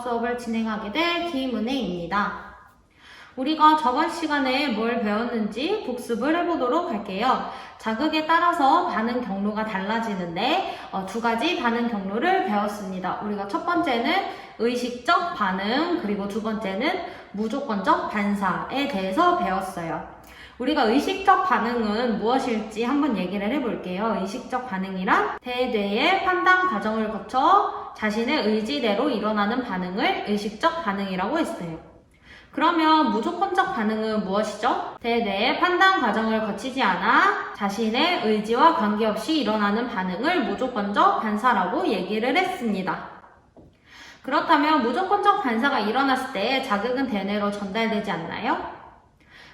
수업을 진행하게 될 김은혜입니다. 우리가 저번 시간에 뭘 배웠는지 복습을 해보도록 할게요. 자극에 따라서 반응 경로가 달라지는데 어, 두 가지 반응 경로를 배웠습니다. 우리가 첫 번째는 의식적 반응, 그리고 두 번째는 무조건적 반사에 대해서 배웠어요. 우리가 의식적 반응은 무엇일지 한번 얘기를 해볼게요. 의식적 반응이란 대뇌의 판단 과정을 거쳐 자신의 의지대로 일어나는 반응을 의식적 반응이라고 했어요. 그러면 무조건적 반응은 무엇이죠? 대뇌의 판단 과정을 거치지 않아 자신의 의지와 관계없이 일어나는 반응을 무조건적 반사라고 얘기를 했습니다. 그렇다면 무조건적 반사가 일어났을 때 자극은 대뇌로 전달되지 않나요?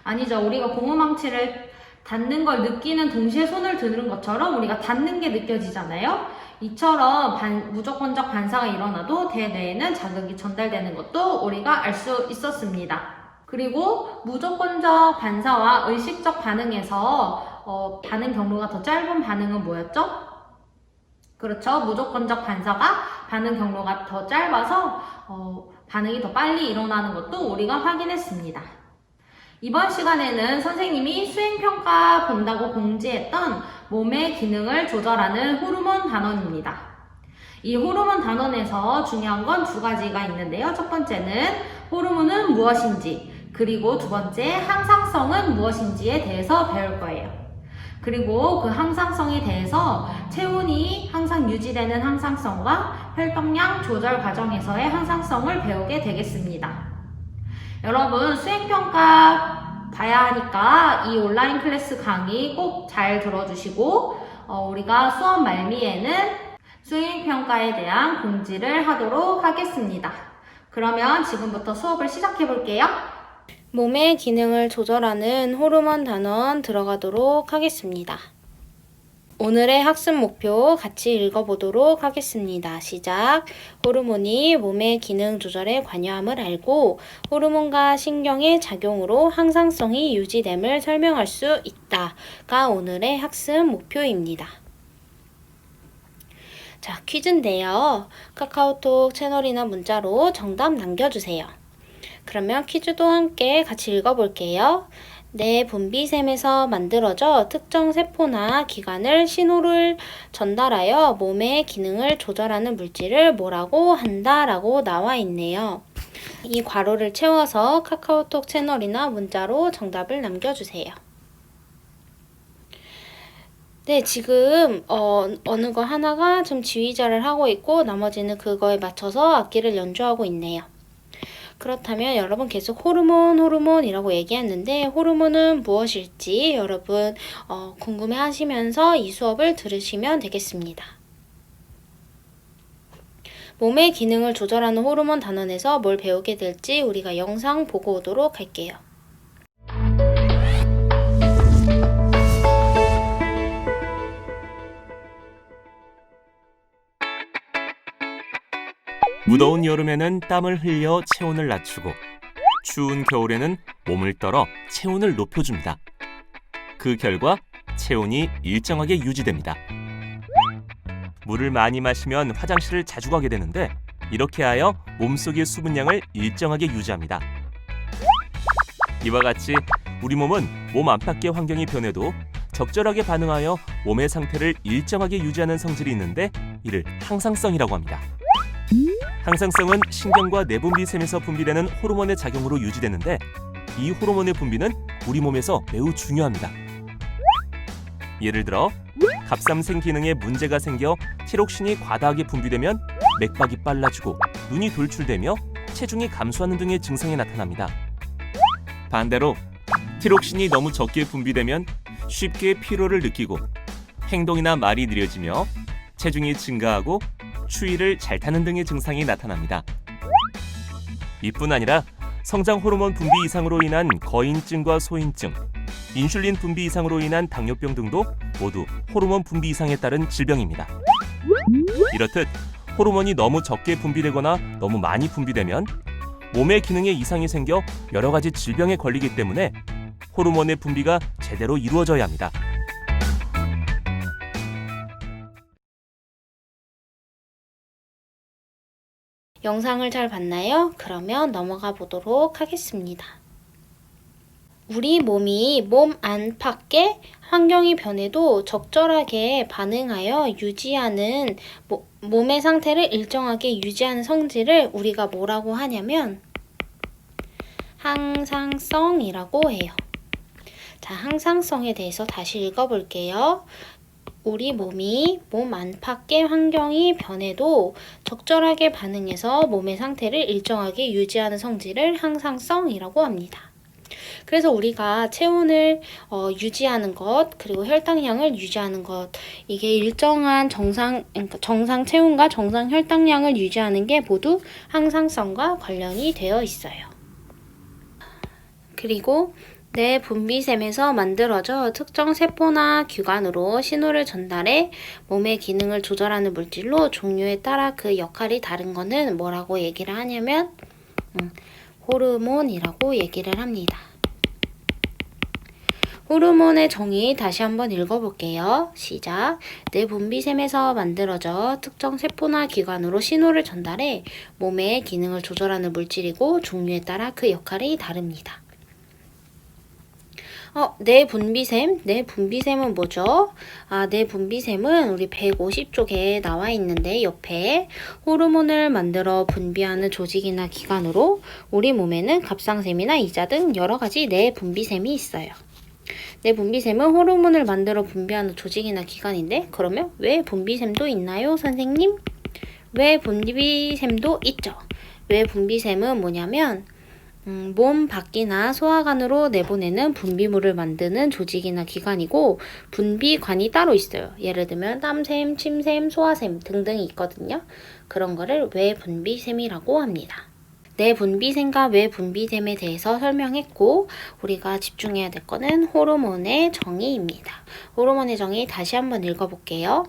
아니죠. 우리가 고무망치를 닿는 걸 느끼는 동시에 손을 드는 것처럼 우리가 닿는 게 느껴지잖아요. 이처럼 반- 무조건적 반사가 일어나도 대뇌에는 자극이 전달되는 것도 우리가 알 수 있었습니다. 그리고 무조건적 반사와 의식적 반응에서 어, 반응 경로가 더 짧은 반응은 뭐였죠? 그렇죠. 무조건적 반사가 반응 경로가 더 짧아서 어, 반응이 더 빨리 일어나는 것도 우리가 확인했습니다. 이번 시간에는 선생님이 수행평가 본다고 공지했던 몸의 기능을 조절하는 호르몬 단원입니다. 이 호르몬 단원에서 중요한 건 두 가지가 있는데요. 첫 번째는 호르몬은 무엇인지, 그리고 두 번째 항상성은 무엇인지에 대해서 배울 거예요. 그리고 그 항상성에 대해서 체온이 항상 유지되는 항상성과 혈당량 조절 과정에서의 항상성을 배우게 되겠습니다. 여러분 수행평가 봐야 하니까 이 온라인 클래스 강의 꼭 잘 들어주시고 어, 우리가 수업 말미에는 수행 평가에 대한 공지를 하도록 하겠습니다. 그러면 지금부터 수업을 시작해 볼게요. 몸의 기능을 조절하는 호르몬 단원 들어가도록 하겠습니다. 오늘의 학습 목표 같이 읽어보도록 하겠습니다. 시작. 호르몬이 몸의 기능 조절에 관여함을 알고 호르몬과 신경의 작용으로 항상성이 유지됨을 설명할 수 있다가 오늘의 학습 목표입니다. 자, 퀴즈인데요. 카카오톡 채널이나 문자로 정답 남겨주세요. 그러면 퀴즈도 함께 같이 읽어볼게요. 뇌 분비샘에서 만들어져 특정 세포나 기관을 신호를 전달하여 몸의 기능을 조절하는 물질을 뭐라고 한다라고 나와 있네요. 이 괄호를 채워서 카카오톡 채널이나 문자로 정답을 남겨주세요. 네, 지금 어, 어느 거 하나가 좀 지휘자를 하고 있고 나머지는 그거에 맞춰서 악기를 연주하고 있네요. 그렇다면 여러분 계속 호르몬 호르몬이라고 얘기했는데 호르몬은 무엇일지 여러분 어, 궁금해 하시면서 이 수업을 들으시면 되겠습니다. 몸의 기능을 조절하는 호르몬 단원에서 뭘 배우게 될지 우리가 영상 보고 오도록 할게요. 무더운 여름에는 땀을 흘려 체온을 낮추고 추운 겨울에는 몸을 떨어 체온을 높여줍니다. 그 결과 체온이 일정하게 유지됩니다. 물을 많이 마시면 화장실을 자주 가게 되는데 이렇게 하여 몸속의 수분량을 일정하게 유지합니다. 이와 같이 우리 몸은 몸 안팎의 환경이 변해도 적절하게 반응하여 몸의 상태를 일정하게 유지하는 성질이 있는데 이를 항상성이라고 합니다. 항상성은 신경과 내분 비샘에서 분비되는 호르몬의 작용으로 유지되는데 이 호르몬의 분비는 우리 몸에서 매우 중요합니다. 예를 들어 갑삼생 기능에 문제가 생겨 티록신이 과다하게 분비되면 맥박이 빨라지고 눈이 돌출되며 체중이 감소하는 등의 증상이 나타납니다. 반대로 티록신이 너무 적게 분비되면 쉽게 피로를 느끼고 행동이나 말이 느려지며 체중이 증가하고 추위를 잘 타는 등의 증상이 나타납니다. 이뿐 아니라 성장 호르몬 분비 이상으로 인한 거인증과 소인증, 인슐린 분비 이상으로 인한 당뇨병 등도 모두 호르몬 분비 이상에 따른 질병입니다. 이렇듯 호르몬이 너무 적게 분비되거나 너무 많이 분비되면 몸의 기능에 이상이 생겨 여러 가지 질병에 걸리기 때문에 호르몬의 분비가 제대로 이루어져야 합니다. 영상을 잘 봤나요? 그러면 넘어가 보도록 하겠습니다. 우리 몸이 몸 안팎의 환경이 변해도 적절하게 반응하여 유지하는 모- 몸의 상태를 일정하게 유지하는 성질을 우리가 뭐라고 하냐면 항상성이라고 해요. 자, 항상성에 대해서 다시 읽어볼게요. 우리 몸이 몸 안팎의 환경이 변해도 적절하게 반응해서 몸의 상태를 일정하게 유지하는 성질을 항상성이라고 합니다. 그래서 우리가 체온을 어, 유지하는 것 그리고 혈당량을 유지하는 것 이게 일정한 정상 그러니까 정상 체온과 정상 혈당량을 유지하는 게 모두 항상성과 관련이 되어 있어요. 그리고 뇌 분비샘에서 만들어져 특정 세포나 기관으로 신호를 전달해 몸의 기능을 조절하는 물질로 종류에 따라 그 역할이 다른 거는 뭐라고 얘기를 하냐면 음, 호르몬이라고 얘기를 합니다. 호르몬의 정의 다시 한번 읽어볼게요. 시작. 뇌 분비샘에서 만들어져 특정 세포나 기관으로 신호를 전달해 몸의 기능을 조절하는 물질이고 종류에 따라 그 역할이 다릅니다. 어, 뇌 분비샘? 뇌 분비샘은 뭐죠? 아, 뇌 분비샘은 우리 150쪽에 나와 있는데 옆에 호르몬을 만들어 분비하는 조직이나 기관으로 우리 몸에는 갑상샘이나 이자 등 여러 가지 뇌 분비샘이 있어요. 뇌 분비샘은 호르몬을 만들어 분비하는 조직이나 기관인데 그러면 왜 분비샘도 있나요, 선생님? 왜 분비샘도 있죠. 왜 분비샘은 뭐냐면 음, 몸 밖이나 소화관으로 내보내는 분비물을 만드는 조직이나 기관이고 분비관이 따로 있어요. 예를 들면 땀샘, 침샘, 소화샘 등등이 있거든요. 그런 거를 외분비샘이라고 합니다. 내 분비샘과 외 분비샘에 대해서 설명했고 우리가 집중해야 될 거는 호르몬의 정의입니다. 호르몬의 정의 다시 한번 읽어볼게요.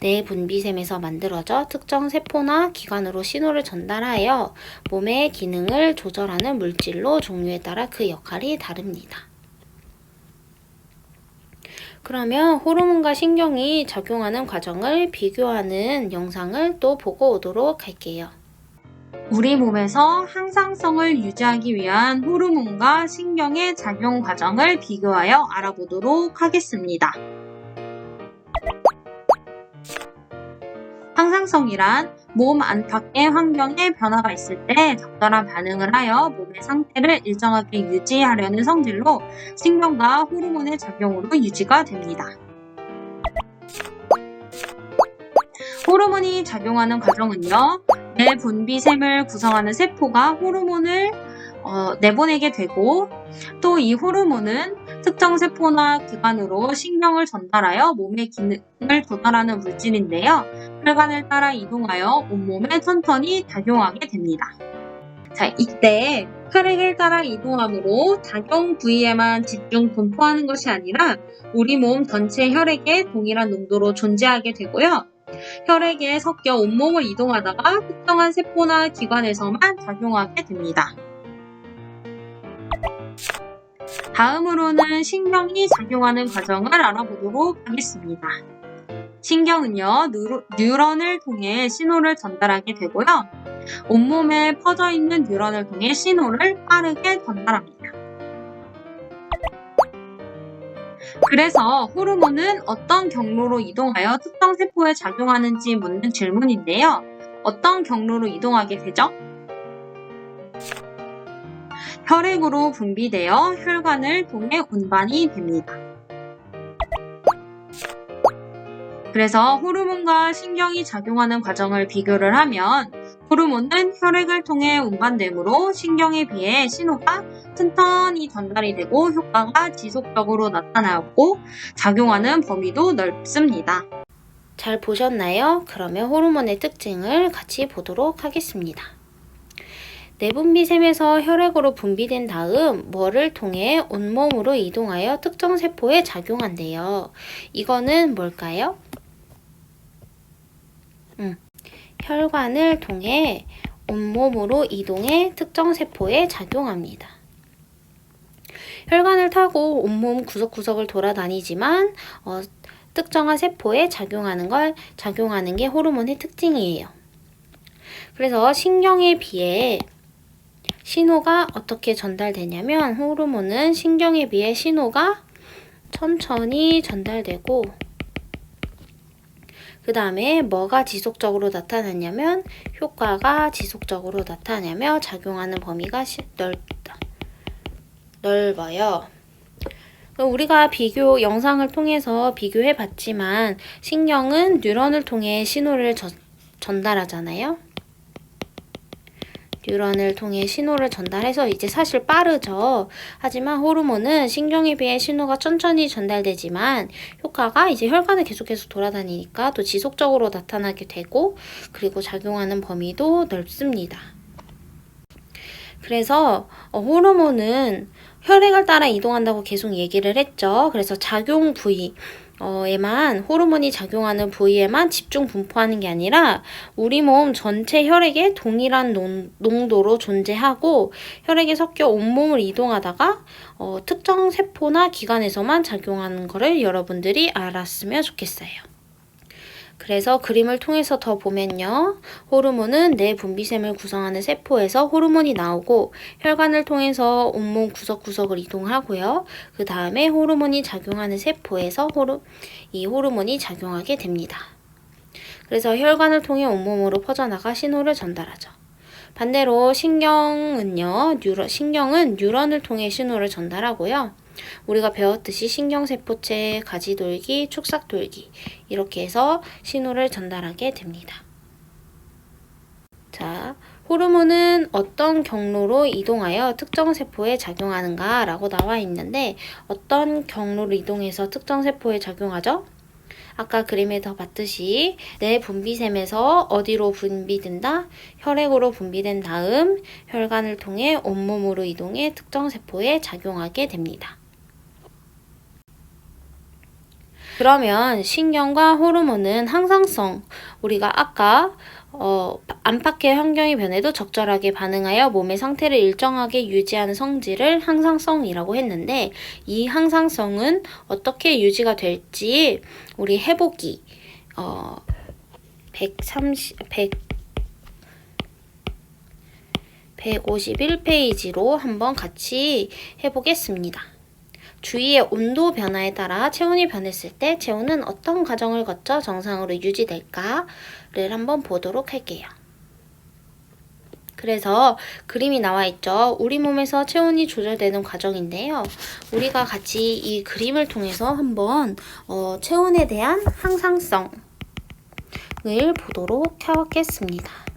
내 분비샘에서 만들어져 특정 세포나 기관으로 신호를 전달하여 몸의 기능을 조절하는 물질로 종류에 따라 그 역할이 다릅니다. 그러면 호르몬과 신경이 작용하는 과정을 비교하는 영상을 또 보고 오도록 할게요. 우리 몸에서 항상성을 유지하기 위한 호르몬과 신경의 작용 과정을 비교하여 알아보도록 하겠습니다. 항상성이란 몸 안팎의 환경에 변화가 있을 때 적절한 반응을 하여 몸의 상태를 일정하게 유지하려는 성질로 신경과 호르몬의 작용으로 유지가 됩니다. 호르몬이 작용하는 과정은요, 뇌 분비샘을 구성하는 세포가 호르몬을 어, 내보내게 되고 또 이 호르몬은 특정 세포나 기관으로 신경을 전달하여 몸의 기능을 조절하는 물질인데요. 혈관을 따라 이동하여 온몸에 천천히 작용하게 됩니다. 자, 이때 혈액을 따라 이동함으로 작용 부위에만 집중 분포하는 것이 아니라 우리 몸 전체 혈액에 동일한 농도로 존재하게 되고요. 혈액에 섞여 온몸을 이동하다가 특정한 세포나 기관에서만 작용하게 됩니다. 다음으로는 신경이 작용하는 과정을 알아보도록 하겠습니다. 신경은요, 뉴런을 통해 신호를 전달하게 되고요. 온몸에 퍼져 있는 뉴런을 통해 신호를 빠르게 전달합니다. 그래서 호르몬은 어떤 경로로 이동하여 특정 세포에 작용하는지 묻는 질문인데요. 어떤 경로로 이동하게 되죠? 혈액으로 분비되어 혈관을 통해 운반이 됩니다. 그래서 호르몬과 신경이 작용하는 과정을 비교를 하면 호르몬은 혈액을 통해 운반되므로 신경에 비해 신호가 천천히 전달이 되고 효과가 지속적으로 나타나고 작용하는 범위도 넓습니다. 잘 보셨나요? 그러면 호르몬의 특징을 같이 보도록 하겠습니다. 내분비샘에서 혈액으로 분비된 다음 뭐를 통해 온몸으로 이동하여 특정 세포에 작용한대요. 이거는 뭘까요? 음, 혈관을 통해 온몸으로 이동해 특정 세포에 작용합니다. 혈관을 타고 온몸 구석구석을 돌아다니지만 어, 특정한 세포에 작용하는 걸 작용하는 게 호르몬의 특징이에요. 그래서 신경에 비해 신호가 어떻게 전달되냐면 호르몬은 신경에 비해 신호가 천천히 전달되고 그 다음에 뭐가 지속적으로 나타나냐면 효과가 지속적으로 나타나며 작용하는 범위가 시- 넓다. 넓어요. 우리가 비교 영상을 통해서 비교해 봤지만 신경은 뉴런을 통해 신호를 저- 전달하잖아요. 뉴런을 통해 신호를 전달해서 이제 사실 빠르죠. 하지만 호르몬은 신경에 비해 신호가 천천히 전달되지만 효과가 이제 혈관을 계속해서 돌아다니니까 또 지속적으로 나타나게 되고 그리고 작용하는 범위도 넓습니다. 그래서 어, 호르몬은 혈액을 따라 이동한다고 계속 얘기를 했죠. 그래서 작용 부위 어, 에만 호르몬이 작용하는 부위에만 집중 분포하는 게 아니라 우리 몸 전체 혈액에 동일한 농, 농도로 존재하고 혈액에 섞여 온몸을 이동하다가 어, 특정 세포나 기관에서만 작용하는 거를 여러분들이 알았으면 좋겠어요. 그래서 그림을 통해서 더 보면요. 호르몬은 뇌 분비샘을 구성하는 세포에서 호르몬이 나오고 혈관을 통해서 온몸 구석구석을 이동하고요. 그 다음에 호르몬이 작용하는 세포에서 호르, 이 호르몬이 작용하게 됩니다. 그래서 혈관을 통해 온몸으로 퍼져나가 신호를 전달하죠. 반대로 신경은요, 뉴런, 신경은 뉴런을 통해 신호를 전달하고요. 우리가 배웠듯이 신경세포체, 가지돌기, 축삭돌기 이렇게 해서 신호를 전달하게 됩니다. 자, 호르몬은 어떤 경로로 이동하여 특정 세포에 작용하는가 라고 나와 있는데 어떤 경로로 이동해서 특정 세포에 작용하죠? 아까 그림에서 봤듯이 내 분비샘에서 어디로 분비된다? 혈액으로 분비된 다음 혈관을 통해 온몸으로 이동해 특정 세포에 작용하게 됩니다. 그러면 신경과 호르몬은 항상성, 우리가 아까 어, 안팎의 환경의 변에도 적절하게 반응하여 몸의 상태를 일정하게 유지하는 성질을 항상성이라고 했는데 이 항상성은 어떻게 유지가 될지 우리 해보기 어, 130, 100, 151페이지로 한번 같이 해보겠습니다. 주위의 온도 변화에 따라 체온이 변했을 때 체온은 어떤 과정을 거쳐 정상으로 유지될까를 한번 보도록 할게요. 그래서 그림이 나와 있죠. 우리 몸에서 체온이 조절되는 과정인데요. 우리가 같이 이 그림을 통해서 한번 어, 체온에 대한 항상성을 보도록 하겠습니다.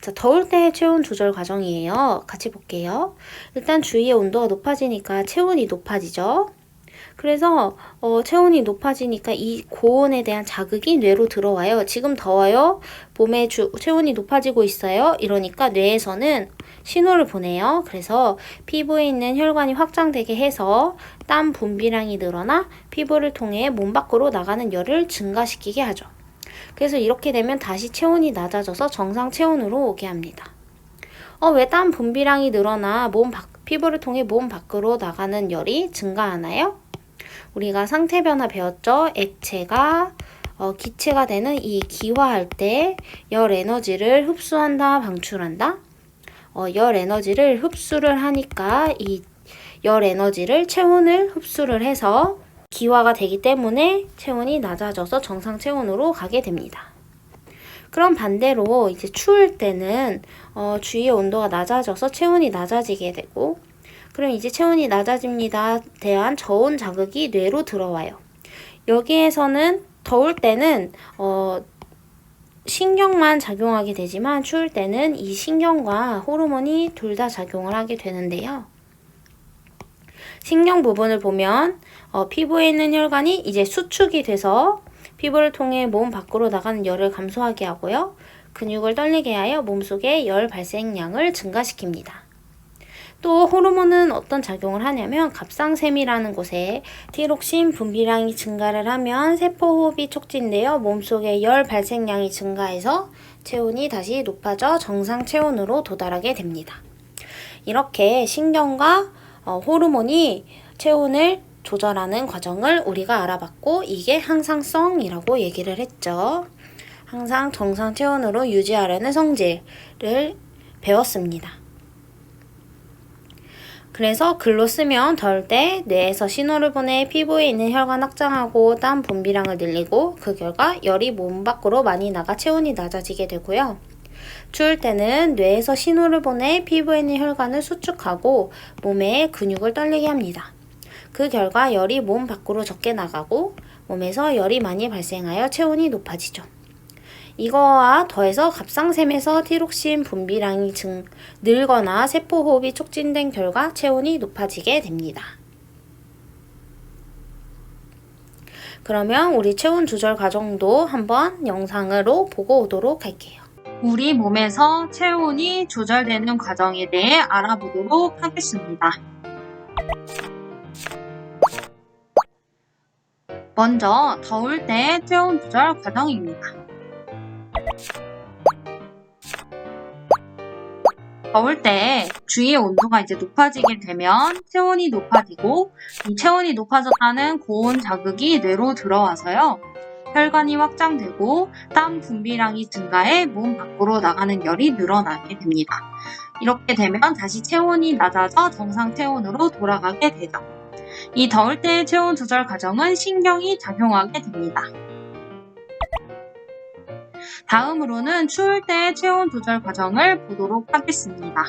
자, 더울 때의 체온 조절 과정이에요. 같이 볼게요. 일단 주위의 온도가 높아지니까 체온이 높아지죠. 그래서 어, 체온이 높아지니까 이 고온에 대한 자극이 뇌로 들어와요. 지금 더워요. 몸의 주, 체온이 높아지고 있어요. 이러니까 뇌에서는 신호를 보내요. 그래서 피부에 있는 혈관이 확장되게 해서 땀 분비량이 늘어나 피부를 통해 몸 밖으로 나가는 열을 증가시키게 하죠. 그래서 이렇게 되면 다시 체온이 낮아져서 정상 체온으로 오게 합니다. 어, 왜 땀 분비량이 늘어나 몸 밖, 피부를 통해 몸 밖으로 나가는 열이 증가하나요? 우리가 상태 변화 배웠죠? 액체가 어, 기체가 되는 이 기화할 때 열 에너지를 흡수한다, 방출한다. 어, 열 에너지를 흡수를 하니까 이 열 에너지를 체온을 흡수를 해서 기화가 되기 때문에 체온이 낮아져서 정상 체온으로 가게 됩니다. 그럼 반대로 이제 추울 때는 어, 주위의 온도가 낮아져서 체온이 낮아지게 되고 그럼 이제 체온이 낮아집니다. 대한 저온 자극이 뇌로 들어와요. 여기에서는 더울 때는 어, 신경만 작용하게 되지만 추울 때는 이 신경과 호르몬이 둘 다 작용을 하게 되는데요. 신경 부분을 보면 어, 피부에 있는 혈관이 이제 수축이 돼서 피부를 통해 몸 밖으로 나가는 열을 감소하게 하고요. 근육을 떨리게 하여 몸속의 열 발생량을 증가시킵니다. 또 호르몬은 어떤 작용을 하냐면 갑상샘이라는 곳에 티록신 분비량이 증가를 하면 세포 호흡이 촉진되어 몸속의 열 발생량이 증가해서 체온이 다시 높아져 정상 체온으로 도달하게 됩니다. 이렇게 신경과 어, 호르몬이 체온을 조절하는 과정을 우리가 알아봤고 이게 항상성이라고 얘기를 했죠. 항상 정상 체온으로 유지하려는 성질을 배웠습니다. 그래서 글로 쓰면 더울 때 뇌에서 신호를 보내 피부에 있는 혈관 확장하고 땀 분비량을 늘리고 그 결과 열이 몸 밖으로 많이 나가 체온이 낮아지게 되고요. 추울 때는 뇌에서 신호를 보내 피부에 있는 혈관을 수축하고 몸에 근육을 떨리게 합니다. 그 결과 열이 몸 밖으로 적게 나가고 몸에서 열이 많이 발생하여 체온이 높아지죠. 이거와 더해서 갑상샘에서 티록신 분비량이 증, 늘거나 세포 호흡이 촉진된 결과 체온이 높아지게 됩니다. 그러면 우리 체온 조절 과정도 한번 영상으로 보고 오도록 할게요. 우리 몸에서 체온이 조절되는 과정에 대해 알아보도록 하겠습니다. 먼저 더울 때 체온 조절 과정입니다. 더울 때 주위의 온도가 이제 높아지게 되면 체온이 높아지고 이 체온이 높아졌다는 고온 자극이 뇌로 들어와서요. 혈관이 확장되고 땀 분비량이 증가해 몸 밖으로 나가는 열이 늘어나게 됩니다. 이렇게 되면 다시 체온이 낮아져 정상 체온으로 돌아가게 되죠. 이 더울 때의 체온 조절 과정은 신경이 작용하게 됩니다. 다음으로는 추울 때의 체온 조절 과정을 보도록 하겠습니다.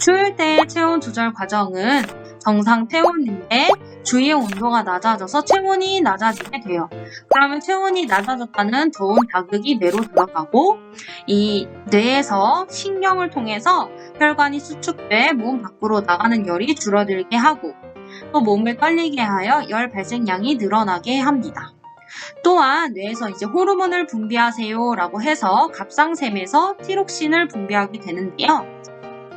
추울 때의 체온 조절 과정은 정상 체온인데 주위의 온도가 낮아져서 체온이 낮아지게 돼요. 그러면 체온이 낮아졌다는 더운 자극이 뇌로 들어가고 이 뇌에서 신경을 통해서 혈관이 수축돼 몸 밖으로 나가는 열이 줄어들게 하고 또 몸을 떨리게 하여 열 발생량이 늘어나게 합니다. 또한 뇌에서 이제 호르몬을 분비하세요라고 해서 갑상샘에서 티록신을 분비하게 되는데요.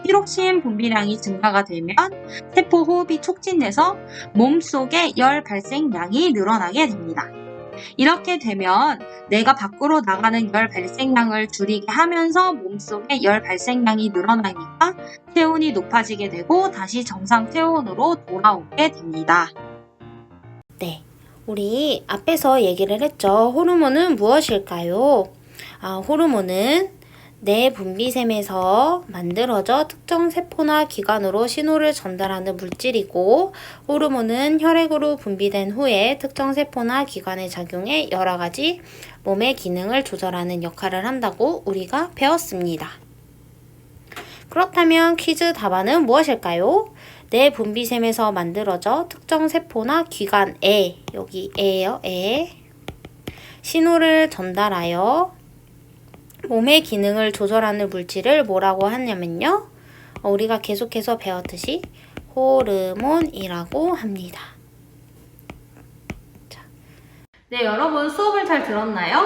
티록신 분비량이 증가가 되면 세포 호흡이 촉진돼서 몸속의 열 발생량이 늘어나게 됩니다. 이렇게 되면 내가 밖으로 나가는 열 발생량을 줄이게 하면서 몸속의 열 발생량이 늘어나니까 체온이 높아지게 되고 다시 정상 체온으로 돌아오게 됩니다. 네. 우리 앞에서 얘기를 했죠. 호르몬은 무엇일까요? 아, 호르몬은 뇌 분비샘에서 만들어져 특정 세포나 기관으로 신호를 전달하는 물질이고 호르몬은 혈액으로 분비된 후에 특정 세포나 기관에 작용해 여러 가지 몸의 기능을 조절하는 역할을 한다고 우리가 배웠습니다. 그렇다면 퀴즈 답안은 무엇일까요? 뇌 분비샘에서 만들어져 특정 세포나 기관에 여기 에요 에 신호를 전달하여 몸의 기능을 조절하는 물질을 뭐라고 하냐면요. 어, 우리가 계속해서 배웠듯이 호르몬이라고 합니다. 네, 여러분 수업을 잘 들었나요?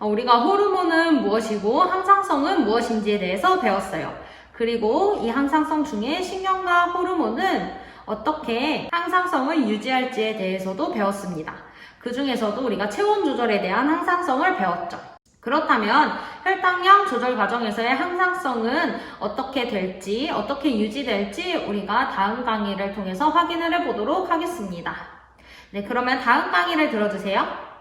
어, 우리가 호르몬은 무엇이고 항상성은 무엇인지에 대해서 배웠어요. 그리고 이 항상성 중에 신경과 호르몬은 어떻게 항상성을 유지할지에 대해서도 배웠습니다. 그 중에서도 우리가 체온 조절에 대한 항상성을 배웠죠. 그렇다면 혈당량 조절 과정에서의 항상성은 어떻게 될지, 어떻게 유지될지 우리가 다음 강의를 통해서 확인을 해보도록 하겠습니다. 네, 그러면 다음 강의를 들어주세요.